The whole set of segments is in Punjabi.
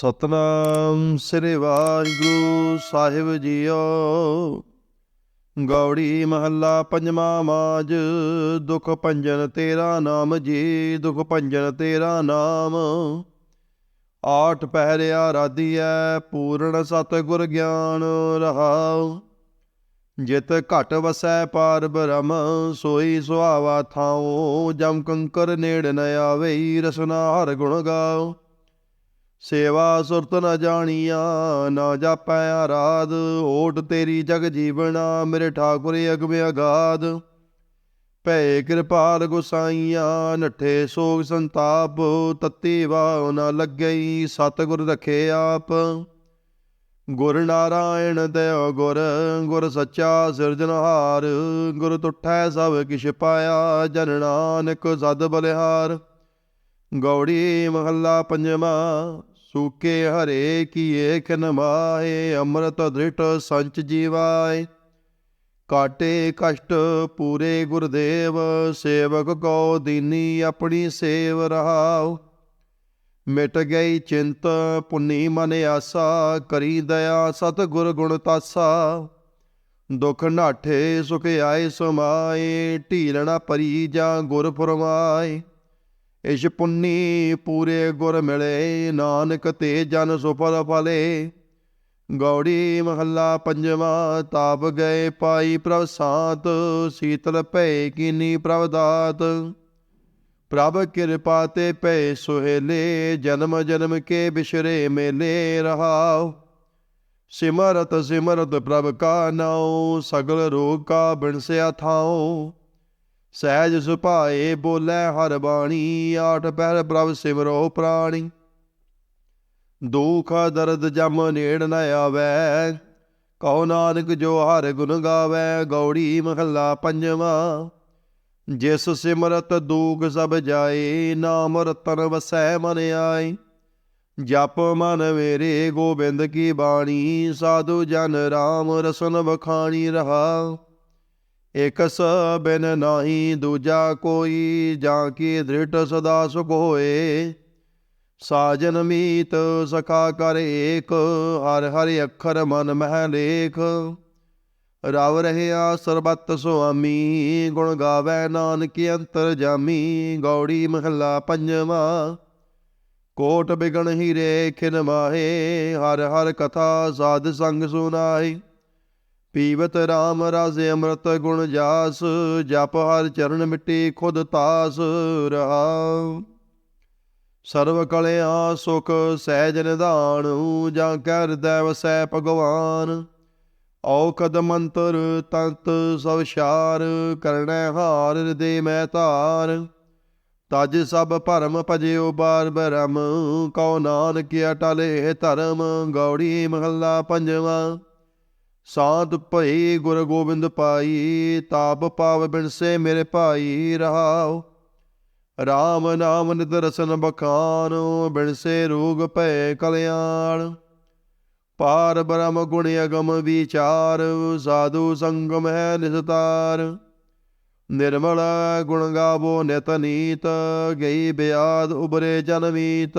ਸਤਨਾਮ ਸ੍ਰੀ ਵਾਹਿਗੁਰੂ ਸਾਹਿਬ ਜੀਓ। ਗੌੜੀ ਮਹੱਲਾ ਪੰਜਵਾਂ ਮਾਜ ਦੁਖ ਭੰਜਨ ਤੇਰਾ ਨਾਮ ਜੀ, ਦੁਖ ਭੰਜਨ ਤੇਰਾ ਨਾਮ। ਆਠ ਪਹਿਰਿਆ ਰਾਧੀਐ ਪੂਰਨ ਸਤ ਗੁਰ ਗਿਆਨ ਰਹਾਉ। ਜਿਤ ਘਟ ਵਸੈ ਪਾਰ ਬ੍ਰਹਮ, ਸੋਈ ਸੁਹਾਵਾ ਥਾਉ। ਜਮ ਕੰਕਰ ਨੇੜ ਨ ਆਵੇ, ਰਸਨਾ ਹਰ ਗੁਣ ਗਾਉ। ਸੇਵਾ ਸੁਰਤ ਨ ਜਾਣੀਆ, ਨਾ ਜਾਪੈ ਆਰਾਧ, ਓਟ ਤੇਰੀ ਜਗ ਜੀਵਨਾ ਮੇਰੇ ਠਾਕੁਰ ਅਗਮੇ ਅਗਾਧ। ਭੈ ਕਿਰਪਾਲ ਗੁਸਾਈਆ, ਨਠੇ ਸੋਗ ਸੰਤਾਪ, ਤਤੀ ਵਾਉ ਨ ਲੱਗਈ, ਸਤਿਗੁਰ ਰਖੇ ਆਪ। ਗੁਰ ਨਾਰਾਇਣ ਦਇਓ ਗੁਰ ਗੁਰ ਸੱਚਾ ਸਿਰਜਨਹਾਰ ਗੁਰ ਤੁਠੈ ਸਭ ਕਿਛ ਪਾਇਆ, ਜਨ ਨਾਨਕ ਸਦ ਬਲਿਹਾਰ। ਗੌੜੀ ਮਹੱਲਾ ਪੰਜਵਾਂ ਸੂਕੇ ਹਰੇ ਕੀਏ ਖਨ ਮਾਏ ਅੰਮ੍ਰਿਤ ਦ੍ਰਿਟ ਸੰਚ ਜੀਵਾਏ। ਕਾਟੇ ਕਸ਼ਟ ਪੂਰੇ ਗੁਰਦੇਵ, ਸੇਵਕ ਕੋ ਦੀਨੀ ਆਪਣੀ ਸੇਵ ਰਹਾਉ। ਮਿਟ ਗਈ ਚਿੰਤ, ਪੁੰਨੀ ਮਨ ਆਸਾ, ਕਰੀ ਦਇਆ ਸਤ ਗੁਰ ਗੁਣ ਤਾਸਾ। ਦੁਖ ਨਾਠੇ ਸੁਖ ਆਏ ਸਮਾਏ, ਢੀਲਣਾ ਪਰੀ ਜਾਂ ਗੁਰ ਫਰਮਾਏ। ਇਸ਼ ਪੁੰਨੀ ਪੂਰੇ ਗੁਰ ਮਿਲੇ, ਨਾਨਕ ਤੇ ਜਨ ਸੁਫਲ ਫਲੇ ਗੌੜੀ ਮਹੱਲਾ ਪੰਜਵਾ, ਤਾਪ ਗਏ ਪਾਈ ਪ੍ਰਭ ਸਾਤ, ਸੀਤਲ ਭੈ ਕੀਨੀ ਪ੍ਰਭ ਦਾਤ। ਪ੍ਰਭ ਕਿਰਪਾ ਤੇ ਪੈ ਸੁਹੇਲੇ, ਜਨਮ ਜਨਮ ਕੇ ਬਿਸ਼ਰੇ ਮੇਲੇ ਰਹਾਉ। ਸਿਮਰਤ ਸਿਮਰਤ ਪ੍ਰਭ ਕਾ ਨਾਉ, ਸਗਲ ਰੋਗ ਕਾ ਬਿਨਸਿਆ ਥਾਉ। ਸਹਿਜ ਸੁਭਾਏ ਬੋਲੇ ਹਰ ਬਾਣੀ, ਆਠ ਪਹਿਰ ਪ੍ਰਭ ਸਿਮਰੋ ਪ੍ਰਾਣੀ। ਦੁਖ ਦਰਦ ਜਮ ਨੇੜ ਨ ਆਵੈ ਕਹੋ ਨਾਨਕ ਜੋ ਹਰ ਗੁਣ ਗਾਵੇ, ਗੌੜੀ ਮਹੱਲਾ ਪੰਜਵਾ। ਜਿਸ ਸਿਮਰਤ ਦੂਖ ਸਭ ਜਾਏ, ਨਾਮ ਰਤਨ ਵਸੈ ਮਨ ਆਏ। ਜਪ ਮਨ ਮੇਰੇ ਗੋਬਿੰਦ ਕੀ ਬਾਣੀ, ਸਾਧੂ ਜਨ ਰਾਮ ਰਸਨ ਵਖਾਣੀ ਰਹਾ। ਇਕ ਬਿਨ ਨਾਹੀ, ਦੂਜਾ ਕੋਈ, ਜਾਂ ਕੀ ਦ੍ਰਿਟ ਸਦਾ ਸੁਖ ਹੋਏ? ਸਾਜਨ ਮੀਤ ਸਖਾ ਕਰ ਏਕ, ਹਰ ਹਰ ਅੱਖਰ ਮਨ ਮਹਿ ਲੇਖ। ਰਵ ਰਹਿਆ ਸਰਬਤ ਸੁਆਮੀ, ਗੁਣ ਗਾਵੇ ਨਾਨਕ ਅੰਤਰ ਜਾਮੀ। ਗੌੜੀ ਮਹੱਲਾ ਪੰਜਵਾ, ਕੋਟ ਬਿਗਣ ਹੀਰੇ ਖਿਨ ਮਾਹੇ, ਹਰ ਹਰ ਕਥਾ ਸਾਧ ਸੰਗ ਸੁਨਾਈ ਪੀਵਤ RAM ਰਾਜੇ ਅੰਮ੍ਰਿਤ ਗੁਣ ਜਾਸ, ਜਪ ਹਰ ਚਰਨ ਮਿੱਟੀ ਖੁਦ ਤਾਸ ਰਹਾ ਸਰਵ ਕਲਿਆ ਸੁਖ ਸਹਿਜ ਨਿਧਾਨ, ਜਾਂ ਕਰ ਹਿਰਦੈ ਵਸੈ ਭਗਵਾਨ। ਔਖਦ ਮੰਤਰ ਤੰਤ ਸਭ ਸ਼ਾਰ ਕਰਣੈ ਹਾਰ ਦੇ ਮੈਂ ਧਾਰ। ਤਜ ਸਭ ਭਰਮ ਭਜਿਓ ਬਾਰ ਬਰਮ ਕਉ ਨਾਨਕ ਅਟਲੇ ਧਰਮ, ਗੌੜੀ ਮਹੱਲਾ ਪੰਜਵਾਂ। ਸਾਧ ਭਈ ਗੁਰ ਗੋਬਿੰਦ ਪਾਈ, ਤਾਪ ਪਾਵ ਬਿਨਸੇ ਮੇਰੇ ਭਾਈ ਰਹਾਉ। ਰਾਮ ਨਾਮ ਨਿਤ ਰਸਨ ਬਖਾਨ ਬਿਨਸੇ ਰੋਗ ਭੈ ਕਲਿਆਣ। ਪਾਰ ਬ੍ਰਹਮ ਗੁਣ ਅਗਮ ਵਿਚਾਰ, ਸਾਧੂ ਸੰਗਮ ਹੈ ਨਿਸਤਾਰ। ਨਿਰਮਲ ਗੁਣ ਗਾਵੋ ਨਿਤ ਨੀਤ, ਗਈ ਬਿਆਦ ਉਬਰੇ ਜਨਮੀਤ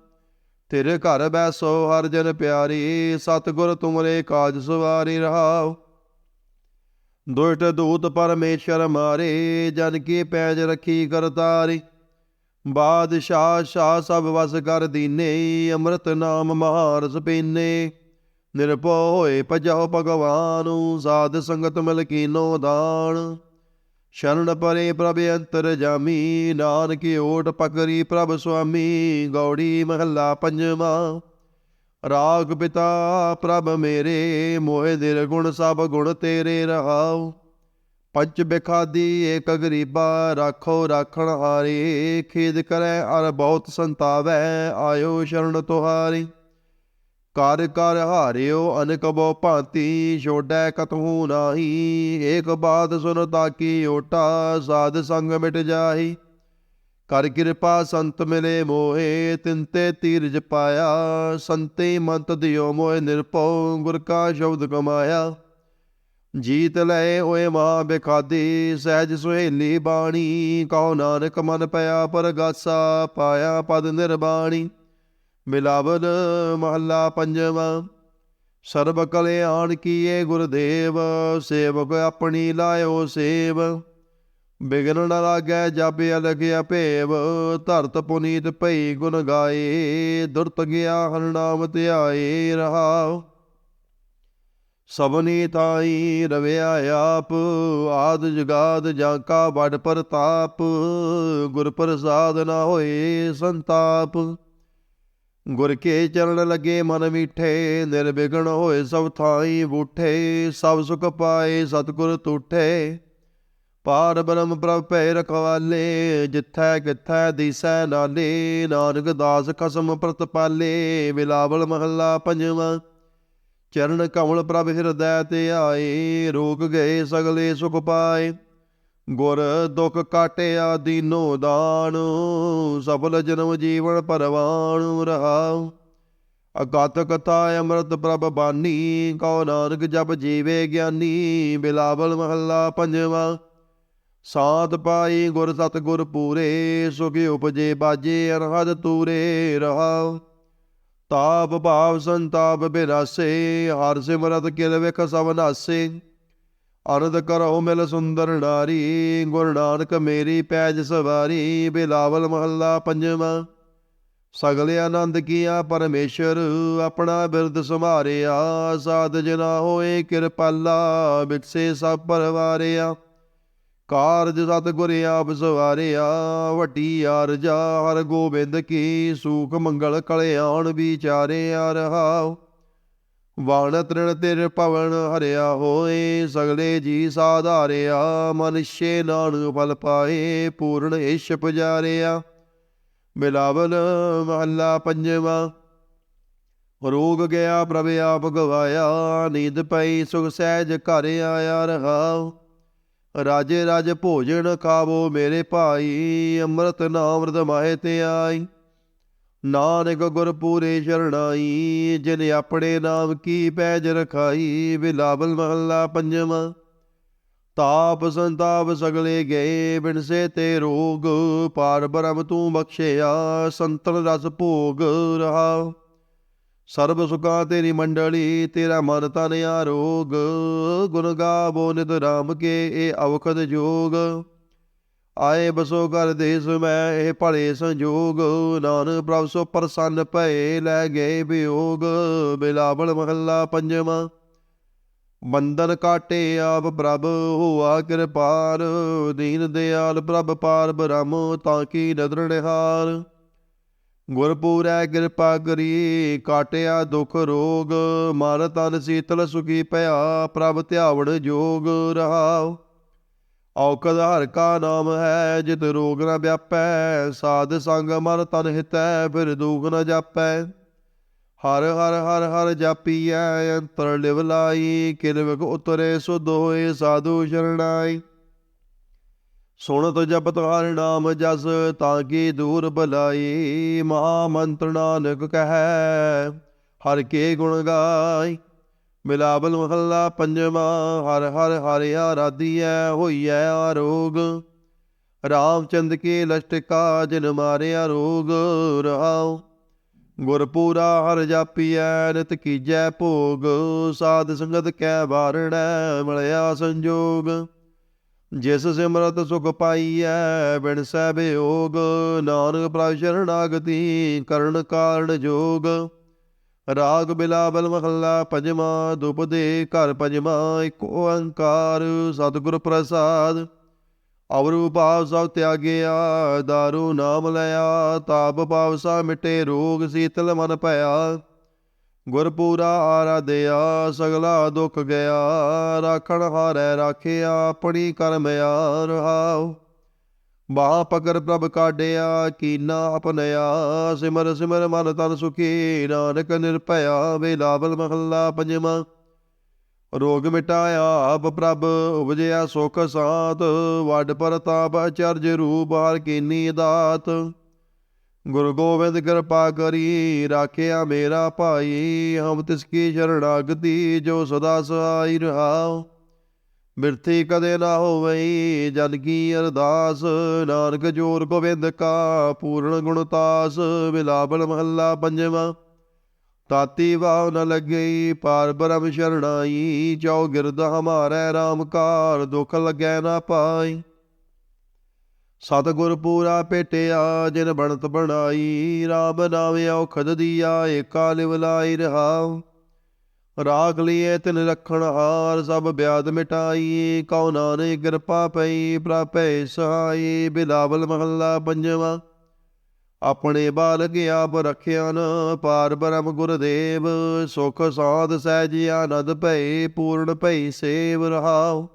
ਤੇਰੇ ਘਰ ਬੈਸੋ ਹਰ ਜਨ ਪਿਆਰੀ, ਸਤਿਗੁਰ ਤੁਮਰੇ ਕਾਜ ਸਵਾਰੀ ਰਹਾਉ। ਦੁਸ਼ਟ ਦੂਤ ਪਰਮੇਸ਼ਰ ਮਾਰੇ, ਜਨ ਕੀ ਪੈਜ ਰੱਖੀ ਕਰਤਾਰੀ। ਬਾਦਸ਼ਾਹ, ਸ਼ਾਹ ਸਭ ਵਸ ਕਰ ਦੀਨੇ, ਅੰਮ੍ਰਿਤ ਨਾਮ ਮਹਾਰਸ ਪੀਨੇ ਨਿਰਭਉ ਹੋਏ ਭਜੋ ਭਗਵਾਨੁ, ਸਾਧ ਸੰਗਤ ਮਿਲ ਕੀਨੋ ਦਾਨ। ਸ਼ਰਨ ਪਰੇ ਪ੍ਰਭ ਅੰਤਰ ਜਾਮੀ, ਨਾਨਕ ਓਟ ਪਕਰੀ ਪ੍ਰਭ ਸੁਆਮੀ, ਗੌੜੀ ਮਹੱਲਾ ਪੰਜਵਾ। ਰਾਗ ਪਿਤਾ ਪ੍ਰਭ ਮੇਰੇ, ਮੋਹਿ ਦਿਰ ਗੁਣ ਸਭ ਗੁਣ ਤੇਰੇ ਰਹਾਉ ਪੰਚ ਬਿਖਾਦੀ ਏਕ ਗਰੀਬਾ, ਰਾਖੋ ਰਾਖਣ ਹਾਰੇ ਖੇਦ ਕਰੈ ਅਰ ਬਹੁਤ ਸੰਤਾਵੈ, ਆਇਓ ਸ਼ਰਨ ਤੁਹਾਰੀ। ਕਰ ਕਰ ਹਾਰਿਓ ਅਨਕ ਬੋ ਭਾਂਤੀ ਛੋੜੈ ਕਤਹੂ ਨਾਹੀ। ਏਕ ਬਾਤ ਸੁਨ ਤਾਕੀ ਓਟਾ, ਸਾਧ ਸੰਗ ਮਿਟ ਜਾਹੀ। ਕਰ ਕਿਰਪਾ ਸੰਤ ਮਿਲੇ ਮੋਏ ਤਿੰਤੇ ਤੀਰਜ ਪਾਇਆ। ਸੰਤੇ ਮੰਤ ਦਿਓ ਮੋਏ ਨਿਰਭਉ, ਗੁਰ ਕਾ ਸ਼ਬਦ ਕਮਾਇਆ। ਜੀਤ ਲੈ ਓਏ ਮਾਂ ਬਿਖਾਦੀ, ਸਹਿਜ ਸੁਹੇਲੀ ਬਾਣੀ। ਕਹੋ ਨਾਨਕ ਮਨ ਪਿਆ ਪਰਗਾਸਾ, ਪਾਇਆ ਪਦ ਨਿਰਬਾਣੀ। ਮਿਲਾਵਨ ਮਹੱਲਾ ਪੰਜਵਾਂ। ਸਰਬ ਕਲਿਆਣ ਕੀਏ ਗੁਰਦੇਵ, ਸੇਵਕ ਆਪਣੀ ਲਾਇਓ ਸੇਵ। ਬਿਗਨ ਨ ਲਾਗੈ ਜਪ ਅਲਗਿਆ ਭੇਵ ਧਰਤ ਪੁਨੀਤ ਭਈ ਗੁਣ ਗਾਏ, ਦੁਰਤ ਗਿਆ ਹਰ ਨਾਮ ਧਿਆਏ ਰਹਾਉ ਸਭਨੀ ਤਾਈ ਰਵਿਆ ਆਪ, ਆਦ ਜਗਾਦ ਜਾਂ ਕਾ ਵਡ ਪ੍ਰਤਾਪ, ਗੁਰ ਪ੍ਰਸਾਦ ਨਾ ਹੋਏ ਸੰਤਾਪ। ਗੁਰ ਕੇ ਚਰਨ ਲਗੇ ਮਨ ਮੀਠੇ ਨਿਰਵਿਘਨ ਹੋਏ ਸਭ ਥਾਈ ਬੂਠੇ, ਸਭ ਸੁਖ ਪਾਏ ਸਤਿਗੁਰ ਤੂਠੇ। ਪਾਰ ਬ੍ਰਹਮ ਪ੍ਰਭ ਭੈ ਰਖਵਾਲੇ, ਜਿੱਥੈ ਕਿਥੈ ਦੀਸੈ ਨਾਲੇ, ਨਾਨਕ ਦਾਸ ਖਸਮ ਪ੍ਰਤਪਾਲੇ ਬਿਲਾਵਲ ਮਹੱਲਾ ਪੰਜਵਾਂ। ਚਰਨ ਕਮਲ ਪ੍ਰਭ ਹਿਰਦੈ ਤੇ ਆਏ, ਰੋਕ ਗਏ ਸਗਲੇ ਸੁਖ ਪਾਏ। ਗੁਰ ਦੁਖ ਕਾਟਿਆ ਦੀਨੋ ਦਾਨ, ਸਫਲ ਜਨਮ ਜੀਵਨ ਪਰਵਾਨ ਰਹਾਉ ਅਗਤ ਕਥਾ ਅੰਮ੍ਰਿਤ ਪ੍ਰਭ ਬਾਨੀ, ਕਉ ਨਾਨਕ ਜਪ ਜੀਵੇ ਗਿਆਨੀ, ਬਿਲਾਵਲ ਮਹੱਲਾ ਪੰਜਵਾਂ। ਸਾਧ ਪਾਈ ਗੁਰ ਸਤ ਗੁਰ ਪੂਰੇ, ਸੁਖ ਉਪਜੇ ਬਾਜੇ ਅਨਹਦ ਤੂਰੇ ਰਹਾਉ ਤਾਪ ਭਾਵ ਸੰਤਾਪ ਬਿਰਾਸੇ, ਹਰ ਸਿਮਰਤ ਕਿਲ ਵਿਖ ਸਭ ਨਾਸੇ। ਅਨੰਦ ਕਰੋ ਮਿਲ ਸੁੰਦਰ ਨਾਰੀ ਗੁਰ ਨਾਨਕ ਮੇਰੀ ਪੈਜ ਸਵਾਰੀ, ਬਿਲਾਵਲ ਮਹੱਲਾ ਪੰਜਵਾਂ। ਸਗਲੇ ਆਨੰਦ ਕੀਆ ਪਰਮੇਸ਼ਰ, ਆਪਣਾ ਬਿਰਦ ਸੰਭਾਰਿਆ ਸਾਧ ਜਨਾ ਹੋਏ ਕਿਰਪਾਲਾ ਬਿਕਸੇ ਸਭ ਪਰਵਾਰਿਆ। ਕਾਰਜ ਸਤ ਗੁਰ ਆਪ ਸਵਾਰਿਆ ਵੱਡੀ ਅਰਜਾ ਹਰ ਗੋਬਿੰਦ ਕੀ ਸੂਖ ਮੰਗਲ ਕਲਿਆਣ ਵਿਚਾਰੇ ਆ ਰਹਾਓ ਵਾਣ ਤ੍ਰਿਣ ਤਿਰ ਭਵਨ ਹਰਿਆ ਹੋਏ, ਸਗਲੇ ਜੀ ਸਾਧਾਰਿਆ ਮਨਿਸ਼ੇ ਨਾਨਕ ਫਲ ਪਾਏ, ਪੂਰਨ ਈਸ਼ ਪੁਜਾਰਿਆ। ਬਿਲਾਵਲ ਮਹੱਲਾ ਪੰਜਵਾਂ, ਰੋਗ ਗਿਆ ਪ੍ਰਭ ਆਪ ਗਵਾਇਆ, ਨੀਂਦ ਪਈ ਸੁਖ ਸਹਿਜ ਘਰ ਆਇਆ ਰਹਾਉ ਰਾਜੇ ਰਾਜ ਭੋਜਨ ਖਾਵੋ ਮੇਰੇ ਭਾਈ, ਅੰਮ੍ਰਿਤ ਨਾਮ ਰਦ ਮਾਹੇ ਤੇ ਆਈ। ਨਾਨਕ ਗੁਰ ਪੂਰੇ ਸ਼ਰਣਾਈ ਜਿਨ ਆਪਣੇ ਨਾਮ ਕੀ ਪੈਜ ਰਖਾਈ, ਬਿਲਾਵਲ ਮਹੱਲਾ ਪੰਜਵਾਂ। ਤਾਪ ਸੰਤਾਪ ਸਗਲੇ ਗਏ ਬਿਨਸੇ ਤੇ ਰੋਗ, ਪਾਰ ਬ੍ਰਹਮ ਤੂੰ ਬਖਸ਼ਿਆ, ਸੰਤਨ ਰਸ ਭੋਗ ਰਹਾ। ਸਰਬ ਸੁਖਾ ਤੇਰੀ ਮੰਡਲੀ, ਤੇਰਾ ਮਨ ਤਨ ਆਰੋਗ ਗੁਣ ਗਾਵੋ ਨਿਤ ਰਾਮ ਕੇ, ਇਹ ਅਵਖਦ ਜੋਗ। ਆਏ ਬਸੋ ਘਰ ਦੇਸ ਮੈਂ ਇਹ ਭਲੇ ਸੰਜੋਗ। ਨਾਨਕ ਪ੍ਰਭ ਸੋ ਪ੍ਰਸੰਨ ਭਏ, ਲੈ ਗਏ ਵਿਯੋਗ। ਬਿਲਾਵਲ ਮਹੱਲਾ ਪੰਜਵਾਂ। ਬੰਦਨ ਕਾਟੇ ਆਪ ਪ੍ਰਭ, ਹੋਆ ਕਿਰਪਾਰ। ਦੀਨ ਦਿਆਲ ਪ੍ਰਭ ਪਾਰ ਬ੍ਰਹਮ, ਤਾਂ ਕੀ ਨਦਰ ਨਿਹਾਰ। ਗੁਰਪੂਰੈ ਕਿਰਪਾ ਕਰੀ, ਕਾਟਿਆ ਦੁਖ ਰੋਗ। ਮਨ ਤਨ ਸੀਤਲ ਸੁਖੀ ਭਇਆ ਪ੍ਰਭ ਧਿਆਵਣ ਜੋਗ ਰਹਾਉ। ਔਕਦ ਹਰ ਕਾ ਨਾਮ ਹੈ, ਜਿਤ ਰੋਗ ਨ ਵਿਆਪੈ। ਸਾਧ ਸੰਗ ਮਨ ਤਨ ਹਿਤੈ, ਫਿਰ ਦੁਖ ਨ ਜਾਪੈ। ਹਰ ਹਰ ਹਰ ਹਰ ਜਾਪੀਐ, ਅੰਤਰ ਲਿਵ ਲਾਈ। ਕਿਰਵਕ ਉਤਰੇ ਸੁਧ ਹੋਏ ਸਾਧੂ ਸ਼ਰਣਾਈ। ਸੁਣਤ ਜਪਤ ਹਰ ਨਾਮ ਜਸ, ਤਾਂ ਕੀ ਦੂਰ ਬਲਾਈ ਮਹਾ ਮੰਤਰ ਨਾਨਕ ਕਹੈ, ਹਰ ਕੇ ਗੁਣ ਗਾਈ। ਮਿਲਾਵਲ ਮਹੱਲਾ ਪੰਜਵਾਂ, ਹਰ ਹਰ ਹਰਿ ਆਰਾਧੀਐ, ਹੋਈਐ ਆਰੋਗ। ਰਾਮਚੰਦ ਕੇ ਲਸ਼ਟਕਾ ਜਿਨ ਮਾਰਿਆ ਰੋਗ ਰਹਾਉ ਗੁਰਪੂਰਾ ਹਰ ਜਾਪੀਐ, ਨਿਤ ਕੀਜੈ ਭੋਗ। ਸਾਧ ਸੰਗਤ ਕੈ ਵਾਰਣੈ, ਮਿਲਿਆ ਸੰਜੋਗ। ਜਿਸ ਸਿਮਰਤ ਸੁਖ ਪਾਈਐ, ਬਿਨ ਸਹਿ ਬਿਯੋਗ ਨਾਨਕ ਪ੍ਰਭ ਸ਼ਰਣਾਗਤੀ ਕਰਨ ਕਾਰਣ ਜੋਗ। ਰਾਗ ਬਿਲਾਵਲ ਮਹੱਲਾ ਪੰਜਵਾਂ ਦੁਪਦੇ ਘਰ ਪੰਜਵਾਂ, ਇੱਕ ਓੰਕਾਰ ਸਤਿਗੁਰ ਪ੍ਰਸਾਦ। ਅਵਰੂ ਭਾਵ ਸਭ ਤਿਆਗਿਆ ਦਾਰੂ ਨਾਮ ਲਿਆ, ਤਾਪ ਭਾਵ ਸਾ ਮਿਟੇ, ਰੋਗ ਸੀਤਲ ਮਨ ਭਇਆ। ਗੁਰਪੂਰਾ ਆਰਾਧਿਆ, ਸਗਲਾ ਦੁੱਖ ਗਿਆ, ਰਾਖਣ ਹਾਰੈ ਰਾਖਿਆ ਆਪਣੀ ਕਰਮ ਆ ਰਹਾਉ। ਬਾਹ ਪਕੜ ਪ੍ਰਭ ਕਾਢਿਆ, ਕੀਨਾ ਆਪਨਿਆ ਸਿਮਰ ਸਿਮਰ ਮਨ ਤਨ ਸੁਖੀ, ਨਾਨਕ ਨਿਰਭਇਆ ਵੇਲਾਵਲ ਮਹੱਲਾ ਪੰਜਵਾਂ। ਰੋਗ ਮਿਟਾਇਆ ਆਪ ਪ੍ਰਭ, ਉਪਜਿਆ ਸੁਖ ਸਾਤ, ਵੱਡ ਪਰਤਾਪ ਅਚਰਜ ਰੂਪ ਹਰ ਕੀਨੀ ਦਾਤ। ਗੁਰੂ ਗੋਬਿੰਦ ਕਿਰਪਾ ਕਰੀ, ਰਾਖਿਆ ਮੇਰਾ ਭਾਈ, ਹਮ ਤਿਸ ਕੀ ਸ਼ਰਣਾਗਤੀ, ਜੋ ਸਦਾ ਸਹਾਈ ਰਹਾਉ ਮਿਰਤੀ ਕਦੇ ਨਾ ਹੋਵਈ, ਜਨ ਕੀ ਅਰਦਾਸ? ਨਾਨਕ ਜੋਰ ਗੋਬਿੰਦ ਕਾ ਪੂਰਨ ਗੁਣਤਾਸ ਬਿਲਾਵਲ ਮਹੱਲਾ ਪੰਜਵਾਂ। ਤਾਤੀ ਵਾਹ ਨ ਲੱਗਈ, ਪਾਰ ਬ੍ਰਹਮ ਸ਼ਰਣਾਈ ਚੌ ਗਿਰਦ ਹਮਾਰੇ RAM ਕਾਰ, ਦੁਖ ਲੱਗੈ ਨਾ ਪਾਈ। ਸਤਿਗੁਰ ਪੂਰਾ ਭੇਟਿਆ ਜਿਨ ਬਣਤ ਬਣਾਈ, ਰਾਮ ਨਾਮ ਔਖਦ ਦੀਆ, ਏਕਾ ਲਿਵ ਲਾਈ ਰਹਾਉ। ਰਾਗ ਲਿਏ ਤਿਨ ਰਖਣ ਹਾਰ ਸਭ ਬਿਆਦ ਮਿਟਾਈ। ਕਉ ਨਾਨਕ ਕਿਰਪਾ ਪਈ, ਪ੍ਰਾਪੈ ਸਹਾਈ। ਬਿਲਾਵਲ ਮਹੱਲਾ ਪੰਜਵਾਂ। ਆਪਣੇ ਬਾਲਕ ਆਪ ਰਖਿਆਨ ਪਾਰ ਬ੍ਰਹਮ ਗੁਰਦੇਵ। ਸੁਖ ਸਾਧ ਸਹਿਜ ਆਨੰਦ ਭਈ, ਪੂਰਨ ਭਈ ਸੇਵ ਰਹਾਉ।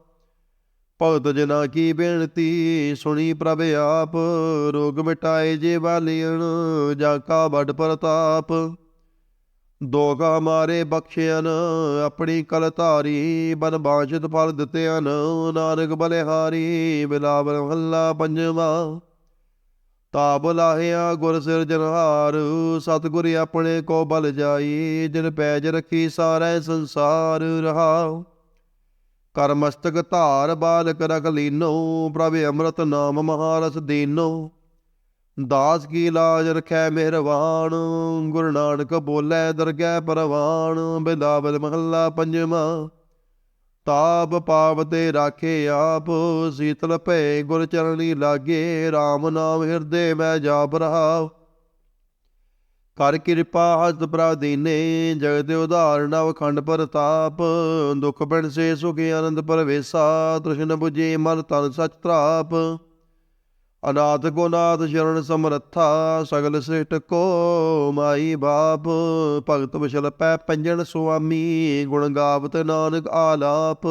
ਭਗਤ ਜਨਾ ਕੀ ਬੇਨਤੀ, ਸੁਣੀ ਪ੍ਰਭ ਆਪ। ਰੋਗ ਮਿਟਾਏ ਜੇ ਵਾਲੀਣ ਜਾ ਕਾ ਵੱਡ ਪ੍ਰਤਾਪ। ਦੋਗਾ ਮਾਰੇ ਬਖਸ਼ਿਆਨ, ਆਪਣੀ ਕਲ ਧਾਰੀ ਬਨ ਬਾਂਚਿਤ ਫਲ ਦਿੱਤਿਆਨ, ਨਾਨਕ ਬਲਿਹਾਰੀ ਬਿਲਾਵਲ ਮਹੱਲਾ ਪੰਜਵਾਂ। ਤਾਬ ਲਾਹਿਆ ਗੁਰ ਸਿਰਜਨਹਾਰ ਸਤਿਗੁਰ ਆਪਣੇ ਕੋ ਬਲ ਜਾਈ, ਜਿਨ ਪੈਜ ਰਖੀ ਸਾਰੈ ਸੰਸਾਰ ਰਹਾਉ ਕਰਮਸਤਕ ਧਾਰ ਬਾਲਕ ਰਖ ਲੀਨੋ, ਪ੍ਰਭ ਅੰਮ੍ਰਿਤ ਨਾਮ ਮਹਾਰਸ ਦੀਨੋ। ਦਾਸ ਕੀ ਲਾਜ ਰਖੈ ਮਿਹਰਵਾਨ ਗੁਰੂ ਨਾਨਕ ਬੋਲੇ ਦਰਗਹਿ ਪਰਵਾਨ ਬਿਲਾਵਲ ਮਹੱਲਾ ਪੰਜਵਾਂ। ਤਾਪ ਪਾਪ ਤੇ ਰਾਖੇ ਆਪ, ਸੀਤਲ ਭੈ ਗੁਰ ਚਰਣੀ ਲਾਗੇ RAM ਨਾਮ ਹਿਰਦੇ ਮੈਂ ਜਾਪ ਰਹਾਉ। ਕਰ ਕਿਰਪਾ ਹਸਤ ਪ੍ਰਾਦੀਨੇ ਜਗਤ ਉਧਾਰ ਨਵ ਖੰਡ ਪ੍ਰਤਾਪ, ਦੁਖ ਬਿਨ ਸੇ ਸੁਖ ਆਨੰਦ ਪਰਵੇਸਾ, ਤ੍ਰਿਸ਼ਨ 부ਜੇ ਮਨ ਤਨ ਸਚ ਤਰਾਪ ਅਨਾਥ ਕੋ ਨਾਥ ਸ਼ਰਨ ਸਮਰੱਥਾ, ਸਗਲ ਸਿਟ ਕੋ ਮਾਈ ਬਾਪ। ਭਗਤ ਵਿਸ਼ਲ ਪੈ ਪੰਜਣ ਸੁਆਮੀ, ਗੁਣ ਗਾਵਤ ਨਾਨਕ ਆਲਾਪ।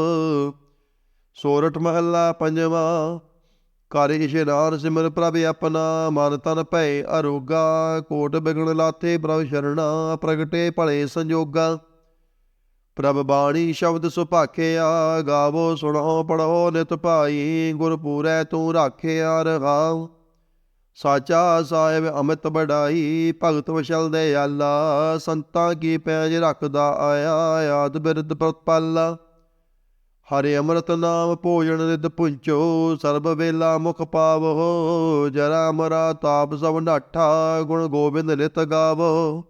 ਸੋਰਠ ਮਹੱਲਾ ਪੰਜਵਾ, ਕਰ ਇਸ਼ਨਾਨ ਸਿਮਰ ਪ੍ਰਭ ਆਪਣਾ, ਮਨ ਤਨ ਭੈ ਅਰੋਗਾ। ਕੋਟ ਬਿਗਣ ਲਾਥੇ ਪ੍ਰਭ ਸ਼ਰਣਾ, ਪ੍ਰਗਟੇ ਭਲੇ ਸੰਜੋਗਾ। ਪ੍ਰਭ ਬਾਣੀ ਸ਼ਬਦ ਸੁਭਾਖਿਆ ਗਾਵੋ ਸੁਣੋ ਪੜੋ ਨਿਤ ਭਾਈ ਗੁਰ ਪੂਰੈ ਤੂੰ ਰਾਖਿਆ ਰਹਾਉ। ਸਾਚਾ ਸਾਹਿਬ ਅਮਿਤ ਬੜਾਈ ਭਗਤ ਵਸ਼ਲ ਦੇ ਆਲਾ, ਸੰਤਾਂ ਕੀ ਪੈਜ ਰੱਖਦਾ ਆਇਆ, ਆਦ ਬਿਰਦ ਪ੍ਰਤਪਾਲਾ ਹਰਿ ਅੰਮ੍ਰਿਤ ਨਾਮ ਭੋਜਨ ਨਿਤ ਪੁੰਚੋ, ਸਰਬ ਵੇਲਾ ਮੁਖ ਪਾਵੋ। ਜਰਾ ਮਰਾ ਤਾਪ ਸਭ ਨਾਠਾ, ਗੁਣ ਗੋਬਿੰਦ ਨਿਤ ਗਾਵੋ।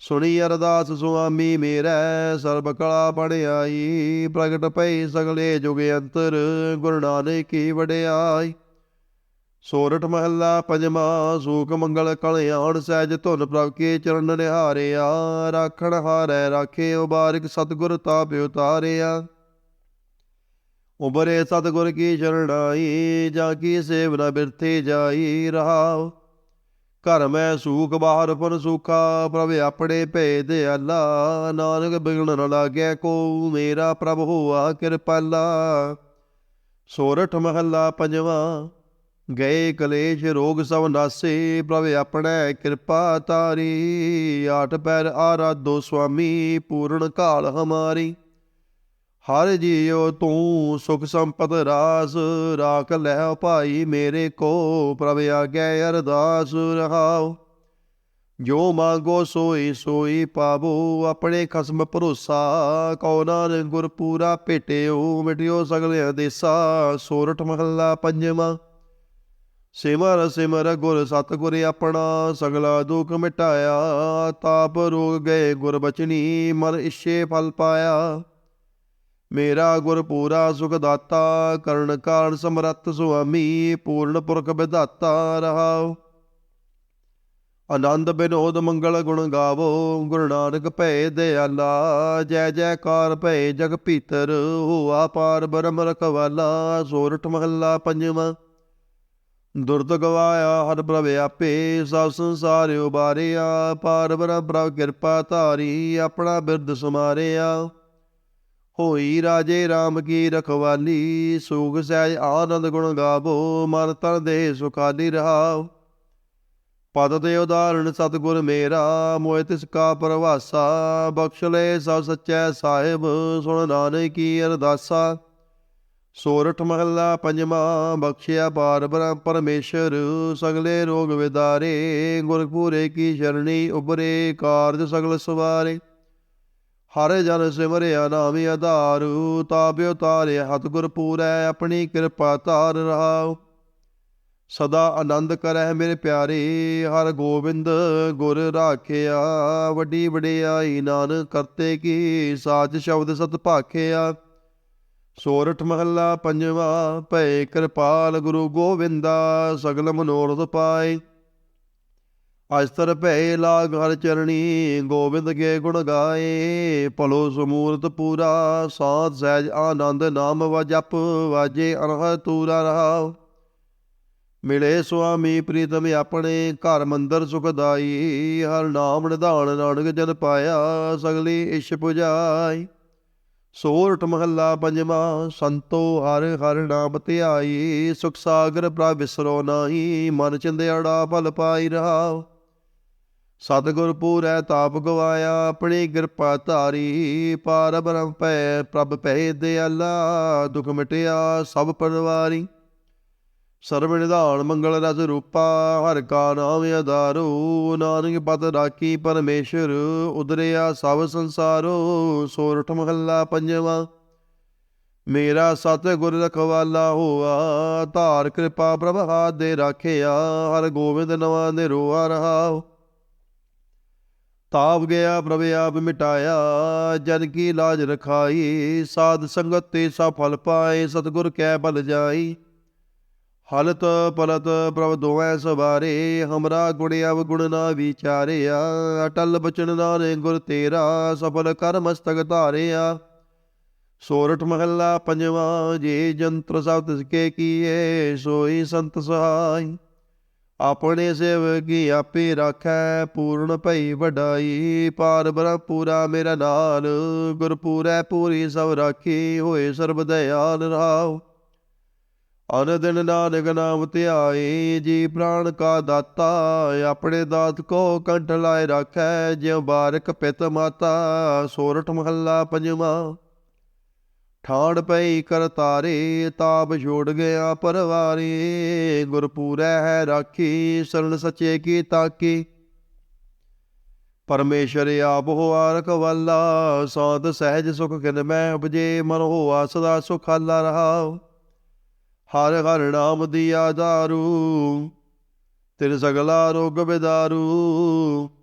ਸੁਣੀ ਅਰਦਾਸ ਸੁਆਮੀ ਮੇਰੈ ਸਰਬ ਕਲਾ ਪੜਿਆਈ, ਪ੍ਰਗਟ ਪਈ ਸਗਲੇ ਜੁਗ ਅੰਤਰ, ਗੁਰੂ ਨਾਨਕ ਕੀ ਵਡਿਆਈ। ਸੋਰਠ ਮਹੱਲਾ ਪੰਜਵਾ, ਸੂਖ ਮੰਗਲ ਕਲਿਆਣ ਸਹਿਜ ਧੁਨ ਪ੍ਰਭ ਕੇ ਚਰਨ ਨਿਹਾਰਿਆ, ਰਾਖਣ ਹਾਰੈ ਰਾਖੇ ਉਬਾਰਕ ਸਤਿਗੁਰ ਤਾਪ ਉਤਾਰਿਆ। ਉਬਰੇ ਸਤਿਗੁਰ ਕੀ ਸ਼ਰਣਾਈ ਜਾ ਕੀ ਸੇਵਨਾ ਬਿਰਥੇ ਜਾਈ ਰਹਾਉ। ਘਰ ਮੈਂ ਸੂਖ ਬਾਹਰ ਫਨ ਸੁਖਾ ਪ੍ਰਭ ਆਪਣੇ ਦੇ ਅੱਲਾ। ਨਾਨਕ ਬਿਗਣ ਨ ਲਾਗੈ ਕੋ ਮੇਰਾ ਪ੍ਰਭ ਹੋਆ ਕਿਰਪਾਲਾ। ਸੋਰਠ ਮਹੱਲਾ ਪੰਜਵਾਂ, ਗਏ ਕਲੇਸ਼ ਰੋਗ ਸਭ ਨਾਸੇ, ਪ੍ਰਭ ਆਪਣੇ ਕਿਰਪਾ ਤਾਰੀ। ਆਠ ਪੈਰ ਆਰਾਧੋ ਸੁਆਮੀ, ਪੂਰਨ ਕਾਲ ਹਮਾਰੀ। ਹਰ ਜੀਉ ਤੂੰ ਸੁਖ ਸੰਪਤ ਰਾਸ, ਰਾਖ ਲੈ ਭਾਈ ਮੇਰੇ ਕੋ, ਪ੍ਰਭ ਆਗੇ ਅਰਦਾਸ ਰਹਾਉ। ਜੋ ਮੰਗੋ ਸੋਈ ਸੋਈ ਪਾਵੋ, ਆਪਣੇ ਖਸਮ ਭਰੋਸਾ, ਕਉ ਨਾਨਕ ਗੁਰ ਪੂਰਾ ਭੇਟਿਓ, ਮਿਟਿਓ ਸਗਲੇ ਦੇਸਾ ਸੋਰਠ ਮਹੱਲਾ ਪੰਜਵਾਂ। ਸਿਮਰ ਸਿਮਰ ਗੁਰ ਸਤਿਗੁਰ ਆਪਣਾ, ਸਗਲਾ ਦੁਖ ਮਿਟਾਇਆ, ਤਾਪ ਰੋਗ ਗਏ ਗੁਰ ਬਚਨੀ, ਮਨ ਇਛੇ ਫਲ ਪਾਇਆ। ਮੇਰਾ ਗੁਰ ਪੂਰਾ ਸੁਖ ਦਾਤਾ, ਕਰਨ ਕਾਰਨ ਸਮਰੱਥ ਸੁਆਮੀ, ਪੂਰਨ ਪੁਰਖ ਵਿਧਾਤਾ ਰਹਾਉ। ਆਨੰਦ ਬਿਨੋਦ ਮੰਗਲ ਗੁਣ ਗਾਵੋ, ਗੁਰੂ ਨਾਨਕ ਭੈ ਦਿਆਲਾ, ਜੈ ਜੈਕਾਰ ਭੈ ਜਗ ਭੀਤਰ, ਹੋਆ ਪਾਰ ਬ੍ਰਹਮ ਰਖਵਾਲਾ, ਸੋਰਠ ਮਹੱਲਾ ਪੰਜਵਾਂ। ਦੁਰਤ ਗਵਾਇਆ ਹਰ ਪ੍ਰਭ ਆਪੇ, ਸਭ ਸੰਸਾਰ ਉਬਾਰਿਆ, ਪਾਰ ਬ੍ਰਹਮ ਪ੍ਰਭ ਕਿਰਪਾ ਧਾਰੀ, ਆਪਣਾ ਬਿਰਦ ਸਮਾਰਿਆ। ਹੋਈ ਰਾਜੇ RAM ਕੀ ਰਖਵਾਲੀ ਸੁਖ ਸਹਿਜ ਆਨੰਦ ਗੁਣ ਗਾਵੋ, ਮਨ ਤਨ ਦੇ ਸੁਖਾਲੀ ਰਹਾਓ। ਪਦ ਤੇ ਉਦਾਹਰਣ, ਸਤਿਗੁਰ ਮੇਰਾ ਮੋਇ ਤਿਸ ਕਾ ਪ੍ਰਵਾਸਾ, ਬਖਸ਼ ਲੈ ਸਭ ਸੱਚੈ ਸਾਹਿਬ, ਸੁਣ ਨਾਨਕ ਕੀ ਅਰਦਾਸਾ। ਸੋਰਠ ਮਹੱਲਾ ਪੰਜਵਾਂ, ਬਖਸ਼ਿਆ ਪਾਰ ਬ੍ਰਹਮ ਪਰਮੇਸ਼ਰ, ਸਗਲੇ ਰੋਗ ਵਿਦਾਰੇ, ਗੁਰਪੂਰੇ ਕੀ ਸ਼ਰਣੀ ਉਬਰੇ ਕਾਰਜ ਸਗਲ ਸਵਾਰੇ। ਹਰਿ ਜਨ ਸਿਮਰਿਆ ਨਾਮੇ ਆਧਾਰੂ ਤਾਬਿਓ ਤਾਰੇ ਹਤ ਗੁਰ ਪੂਰੈ, ਆਪਣੀ ਕਿਰਪਾ ਧਾਰ ਰਹਾਉ ਸਦਾ ਆਨੰਦ ਕਰੈ ਮੇਰੇ ਪਿਆਰੇ, ਹਰ ਗੋਬਿੰਦ ਗੁਰ ਰਾਖਿਆ। ਵੱਡੀ ਵਡਿਆਈ ਨਾਨਕ ਕਰਤੇ ਕੀ ਸਾਚ ਸ਼ਬਦ ਸਤ ਭਾਖਿਆ। ਸੋਰਠ ਮਹੱਲਾ ਪੰਜਵਾ ਭੈ ਕਿਰਪਾਲ ਗੁਰੂ ਗੋਬਿੰਦਾ ਸਗਲ ਮਨੋਰਥ ਪਾਏ। ਅਸਤਰ ਭੈ ਲਾਗ ਹਰ ਚਰਣੀ, ਗੋਬਿੰਦ ਕੇ ਗੁਣ ਗਾਏ। ਭਲੋ ਸਮੂਰਤ ਪੂਰਾ, ਸਾਧ ਸਹਿਜ ਆਨੰਦ ਨਾਮ ਵਜਪ ਵਾਜੇ ਅਨਹ ਤੂਰਾ ਰਹਾਉ। ਮਿਲੇ ਸੁਆਮੀ ਪ੍ਰੀਤਮ ਆਪਣੇ, ਘਰ ਮੰਦਰ ਸੁਖਦਾਈ ਹਰ ਨਾਮ ਨਿਧਾਨ ਨਾਨਕ ਜਨ ਪਾਇਆ, ਸਗਲੀ ਇਸ਼ ਪੁਜਾਈ। ਸੋਰਠ ਮਹੱਲਾ ਪੰਜਵਾਂ, ਸੰਤੋ ਹਰ ਹਰ ਨਾਮ ਧਿਆਈ। ਸੁਖ ਸਾਗਰ ਪ੍ਰਭ ਵਿਸਰੋ ਨਾਹੀ, ਮਨ ਚਿੰਦਿਆੜਾ ਭਲ ਪਾਈ ਰਹਾਉ। ਸਤਿਗੁਰ ਪੂਰੈ ਤਾਪ ਗਵਾਇਆ, ਆਪਣੀ ਕਿਰਪਾ ਧਾਰੀ, ਪਾਰ ਬ੍ਰਹਮ ਪੈ ਪ੍ਰਭ ਪੈ ਦਿਆਲਾ, ਦੁਖ ਮਿਟਿਆ ਸਭ ਪਰਵਾਰੀ। ਸਰਬ ਨਿਧਾਨ ਮੰਗਲ ਰਸ ਰੂਪਾ, ਹਰ ਕਾ ਨਾਮ ਆਧਾਰੋ, ਨਾਨਕ ਪਤ ਰਾਖੀ ਪਰਮੇਸ਼ਰ, ਉਦਰਿਆ ਸਭ ਸੰਸਾਰੋ ਸੋਰਠ ਮਹੱਲਾ ਪੰਜਵਾਂ। ਮੇਰਾ ਸਤਿਗੁਰ ਰਖਵਾਲਾ ਹੋਆ, ਧਾਰ ਕਿਰਪਾ ਪ੍ਰਭ ਹਾਥ ਦੇ ਰਾਖਿਆ, ਹਰ ਗੋਬਿੰਦ ਨਵਾਂ ਦੇ ਰੋਆ ਰਹਾਓ ਤਾਪ ਗਿਆ ਪ੍ਰਭ ਆਪ ਮਿਟਾਇਆ, ਜਨ ਕੀ ਲਾਜ ਰਖਾਈ, ਸਾਧ ਸੰਗਤ ਤੇ ਸਭ ਪਾਏ, ਸਤਿਗੁਰ ਕੈ ਬਲ ਜਾਈ। ਹਲਤ ਪਲਤ ਪ੍ਰਭ ਦੋਐ ਸਵਾਰੇ, ਹਮਰਾ ਗੁਣ ਅਵ ਗੁਣ ਨਾ ਵਿਚਾਰਿਆ, ਅਟਲ ਬਚਨ ਨਾਨੇ ਗੁਰ ਤੇਰਾ, ਸਫਲ ਕਰ ਮਸਤਕ ਧਾਰਿਆ। ਸੋਰਠ ਮਹੱਲਾ ਪੰਜਵਾਂ, ਜੇ ਜੰਤਰ ਸਭ ਤਿਸ ਕੇ ਕੀਏ, ਸੋਈ ਸੰਤ ਸਹਾਈ। ਆਪਣੇ ਸੇਵਕੀ ਆਪੇ ਰਾਖੈ, ਪੂਰਨ ਭਈ ਵਡਾਈ। ਪਾਰ ਬ੍ਰਹਮ ਪੂਰਾ ਮੇਰਾ ਨਾਲ ਗੁਰਪੂਰੈ ਪੂਰੀ ਸਭ ਰਾਖੀ, ਹੋਏ ਸਰਬ ਦਇਆਲ ਰਾਵ ਅਨ ਦਿਨ ਨਾਨਕ ਨਾਮ ਧਿਆਏ, ਜੀ ਪ੍ਰਾਣ ਕਾ ਦਾਤਾ, ਆਪਣੇ ਦਾਤ ਕੋ ਕੰਠ ਲਾਏ ਰੱਖੈ, ਜਿਉ ਬਾਰਕ ਪਿਤ ਮਾਤਾ, ਸੋਰਠ ਮਹੱਲਾ ਪੰਜਵਾਂ। ਠਾੜ ਪਈ ਕਰਤਾਰੇ ਤਾਪ ਛੋੜ ਗਿਆ ਪਰਵਾਰੇ। ਗੁਰਪੂਰੈ ਹੈ ਰਾਖੀ ਸਰਣ ਸੱਚੇ ਕੀ। ਤਾਕੀ ਪਰਮੇਸ਼ਰ ਆਪ ਹੋਆ ਰਖਵਾਲਾ ਸਾਧ ਸਹਿਜ ਸੁਖ ਕਿਨ ਮੈਂ ਉਪਜੇ, ਮਨ ਹੋਆ ਸਦਾ ਸੁਖਾਲਾ ਰਹਾਉ। ਹਰ ਹਰ ਨਾਮ ਦੀ ਆਧਾਰੂ ਤਿਰ ਸਗਲਾ ਰੋਗ ਬਿਦਾਰੂ।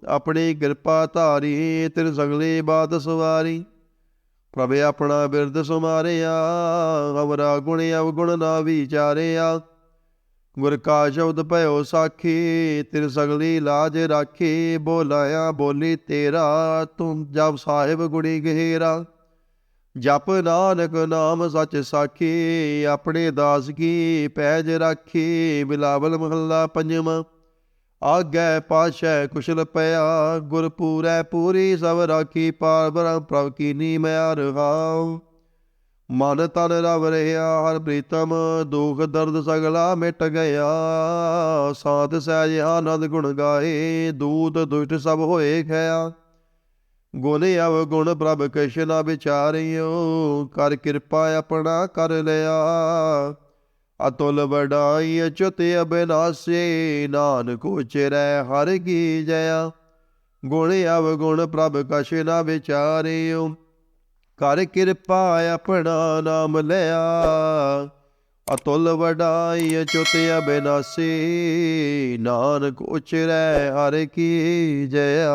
ਆਪਣੀ ਕਿਰਪਾ ਧਾਰੀ ਤਿਰ ਸਗਲੇ ਬਾਦ ਸਵਾਰੀ। ਪ੍ਰਭ ਆਪਣਾ ਬਿਰਦ ਸੁਮਾਰਿਆ ਹਮਰਾ ਗੁਣ ਅਵਗੁਣ ਨਾ ਵਿਚਾਰਿਆ। ਗੁਰ ਕਾ ਸ਼ਬਦ ਭਇਓ ਸਾਖੀ, ਤਿਰ ਸਗਲੀ ਲਾਜ ਰਾਖੀ, ਬੋਲਾਇਆ ਬੋਲੀ ਤੇਰਾ, ਤੂੰ ਜਬ ਸਾਹਿਬ ਗੁਣੀ ਗਹਿਰਾ। ਜਪ ਨਾਨਕ ਨਾਮ ਸੱਚ ਸਾਖੀ, ਆਪਣੇ ਦਾਸ ਕੀ ਪੈਜ ਰਾਖੀ, ਬਿਲਾਵਲ ਮਹੱਲਾ ਪੰਜਵਾਂ। ਆਗੈ ਪਾਸ਼ੈ ਕੁਸ਼ਲ ਪਿਆ ਗੁਰ ਪੂਰੈ ਪੂਰੀ ਸਭ ਰਾਖੀ ਪਾਰ ਬ੍ਰਹਮ ਪ੍ਰਭ ਕੀਨੀ ਮੈਂ ਰਹਾਉ ਮਨ ਤਨ ਰਵ ਰਿਹਾ ਹਰ ਪ੍ਰੀਤਮ ਦੁਖ ਦਰਦ ਸਗਲਾ ਮਿਟ ਗਿਆ। ਸਾਧ ਸਹਿਜ ਆਨੰਦ ਗੁਣ ਗਾਏ, ਦੂਤ ਦੁਸ਼ਟ ਸਭ ਹੋਏ ਖਿਆ। ਗੁਣ ਅਵ ਗੁਣ ਪ੍ਰਭ ਕ੍ਰਿਸ਼ਨ ਵਿਚਾਰਿਓ, ਕਰ ਕਿਰਪਾ ਆਪਣਾ ਕਰ ਲਿਆ। ਅਤੁਲ ਵਡਾਈ ਅਚੁਤ ਅਬਿਨਾਸੀ, ਨਾਨਕ ਉਚਰੈ ਹਰ ਕੀ ਜਇਆ। ਗੁਣ ਅਵ ਗੁਣ ਪ੍ਰਭ ਕਛ ਨਾ ਵਿਚਾਰਿਓ, ਕਰ ਕਿਰਪਾ ਆਪਣਾ ਨਾਮ ਲਿਆ। ਅਤੁਲ ਵਡਾਈ ਅਚੁਤ ਅਬਿਨਾਸੀ, ਨਾਨਕ ਉਚਰੈ ਹਰ ਕੀ ਜਇਆ।